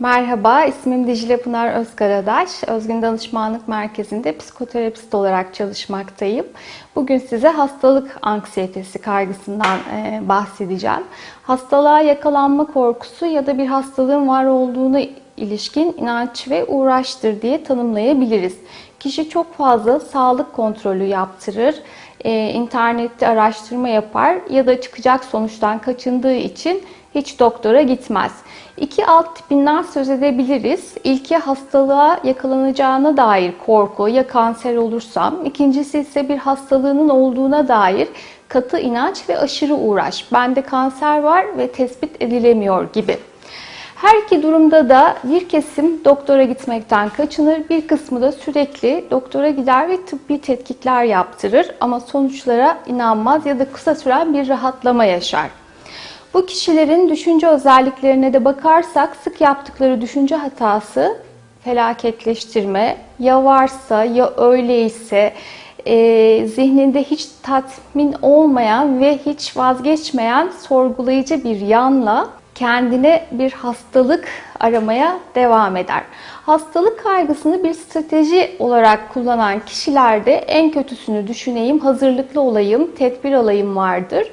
Merhaba, ismim Dicle Pınar Özkaradaş. Özgün Danışmanlık Merkezi'nde psikoterapist olarak çalışmaktayım. Bugün size hastalık anksiyetesi, kaygısından e, bahsedeceğim. Hastalığa yakalanma korkusu ya da bir hastalığın var olduğuna ilişkin inanç ve uğraştır diye tanımlayabiliriz. Kişi çok fazla sağlık kontrolü yaptırır, e, internette araştırma yapar ya da çıkacak sonuçtan kaçındığı için hiç doktora gitmez. İki alt tipinden söz edebiliriz. İlki hastalığa yakalanacağına dair korku ya kanser olursam. İkincisi ise bir hastalığının olduğuna dair katı inanç ve aşırı uğraş. Bende kanser var ve tespit edilemiyor gibi. Her iki durumda da bir kesim doktora gitmekten kaçınır, bir kısmı da sürekli doktora gider ve tıbbi tetkikler yaptırır ama sonuçlara inanmaz ya da kısa süren bir rahatlama yaşar. Bu kişilerin düşünce özelliklerine de bakarsak sık yaptıkları düşünce hatası felaketleştirme ya varsa ya öyleyse e, zihninde hiç tatmin olmayan ve hiç vazgeçmeyen sorgulayıcı bir yanla kendine bir hastalık aramaya devam eder. Hastalık kaygısını bir strateji olarak kullanan kişilerde en kötüsünü düşüneyim, hazırlıklı olayım, tedbir alayım vardır.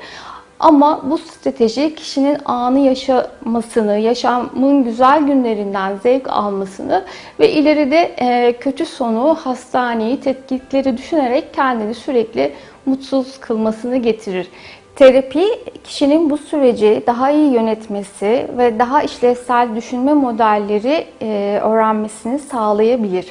Ama bu strateji kişinin anı yaşamasını, yaşamın güzel günlerinden zevk almasını ve ileride e, kötü sonu, hastaneyi, tetkikleri düşünerek kendini sürekli mutsuz kılmasını getirir. Terapi kişinin bu süreci daha iyi yönetmesi ve daha işlevsel düşünme modelleri öğrenmesini sağlayabilir.